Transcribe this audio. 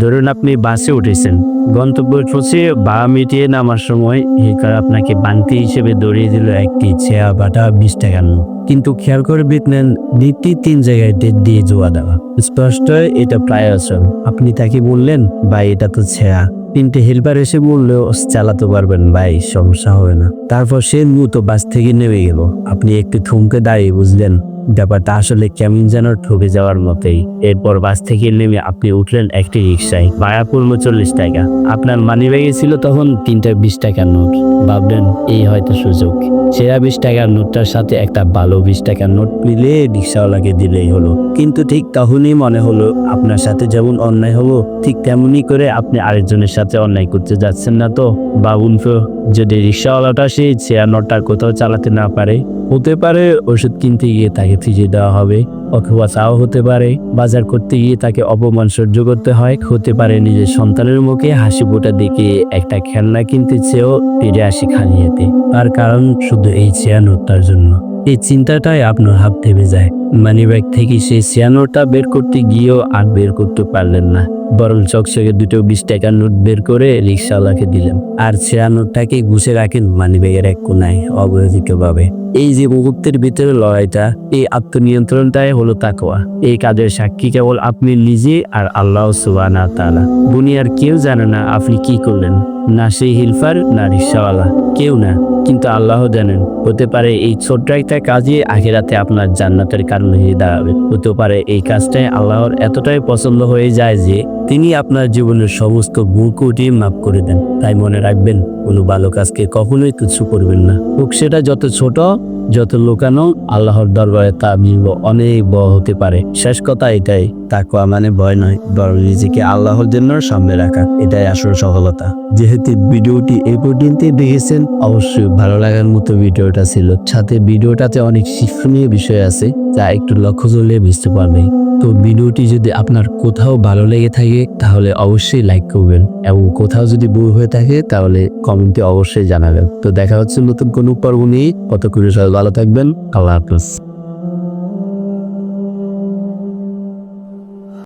ধরুন আপনি বাসে উঠেছেন, গন্তব্য পৌঁছে বা মিটিয়ে নামার সময় হিকার আপনাকে বান্তি হিসেবে দড়িয়ে দিল একটি ছেয়া বাটা বিশ টাকার কিন্তু খেয়াল করে দেখলেন দ্বিতীয় তিন জায়গায় ডেট দিয়ে জোয়া দেওয়া। স্পষ্ট, এটা প্রায় আসল। আপনি তাকে বললেন, ভাই, এটা তো ছেয়া তিনটে হেল্পার এসে বললেও চালাতে পারবেন, ভাই, সমস্যা হবে না। তারপর সে দ্রুত বাস থেকে নেমে গেল। আপনি একটু থমকে দাঁড়িয়ে বুঝলেন ব্যাপারটা আসলে কেমন যেন ঠকে যাওয়ার মতোই। এরপর বাস থেকে নেমে আপনি উঠলেন একটি রিক্সায় ভাড়া পড়ল চল্লিশ টাকা। আপনার মানি ব্যাগে ছিল তখন তিনটা বিশ টাকার নোট। ভাবলেন, এই হয়তো সুযোগ। সেরা বিশ টাকার নোটটার সাথে একটা ভালো বিশ টাকার নোট মিলে রিক্সাওয়ালাকে দিলেই হলো। কিন্তু ঠিক তখনই মনে হলো, আপনার সাথে যেমন অন্যায় হলো, ঠিক তেমনি করে আপনি আরেকজনের সাথে অন্যায় করতে যাচ্ছেন না তো, বাবুন যদি রিক্সাওয়ালাটা সেই চেয়ার নোটটা কোথাও চালাতে না পারে হতে পারে ওষুধ কিনতে গিয়ে তাকে ফিজে দেওয়া হবে, অথবা তাও হতে পারে, বাজার করতে গিয়ে তাকে অপমান সহ্য করতে হয়, হতে পারে নিজের সন্তানের মুখে হাসি ফোটা দেখে একটা খেলনা কিনতে চেয়েও ফিরে আসি খালি হাতে তার কারণ শুধু এই চেয়ানোটার জন্য। এই চিন্তাটাই আপনার হাত থেমে যায়। মানি ব্যাগ থেকে সেই চেয়ানোটা বের করতে গিয়েও আর বের করতে পারলেন না। বরং চকচকে দুটো বিশ টাকার নোট বের করে রিক্সাওয়ালাকে দিলেন। আর চেয়ানোটাকে গুছে রাখেন মানি ব্যাগের এক কোনায় অবহেলিতভাবে। এই যে মুহূর্তের ভিতরে লড়াইটা, এই আত্মনিয়ন্ত্রণটাই হলো তাকোয়া এই কাজের সাক্ষী কেবল আপনি নিজে আর আল্লাহ সুবানা তালা দুনিয়ার কেউ জানে না আপনি কি করলেন। না সেই হিলফার, না রিক্সাওয়ালা কেউ না। কিন্তু আল্লাহ জানেন, হতে পারে এই ছোট্ট একটা কাজে আখেরাতে আপনার জান্নাতের কারণ। দাঁড়াবে হতে পারে এই কাজটাই আল্লাহর এতটাই পছন্দ হয়ে যায় যে তিনি আপনার জীবনের সমস্ত বুকুটি কুটি মাফ করে দেন। তাই মনে রাখবেন, কোনো ভালো কাজকে কখনোই তুচ্ছ করবেন না। হোক, সেটা যত ছোট যত লুকানো, আল্লাহর দরবারে তা মিলব অনেক বড় হতে পারে। শেষ কথা এটাই তাকুয়া মানে ভয় নয়, বরং নিজেকে আল্লাহর জন্য সামনে রাখা, এটাই আসল সফলতা। যেহেতু ভিডিওটি এই পর্যন্ত দেখেছেন, অবশ্যই ভালো লাগার মতো ভিডিওটা ছিল। সাথে ভিডিওটাতে অনেক শিক্ষণীয় বিষয় আছে, যা একটু লক্ষ্য করলে বুঝতে পারবেন। তো ভিডিওটি যদি আপনার কোথাও ভালো লেগে থাকে, তাহলে অবশ্যই লাইক করবেন। এবং কোথাও যদি বই হয়ে থাকে, তাহলে কমেন্টে অবশ্যই জানাবেন। তো দেখা হচ্ছে নতুন কোনো পর্ব নিয়ে। কত করে সবাই ভালো থাকবেন। আল্লাহ হাফিজ।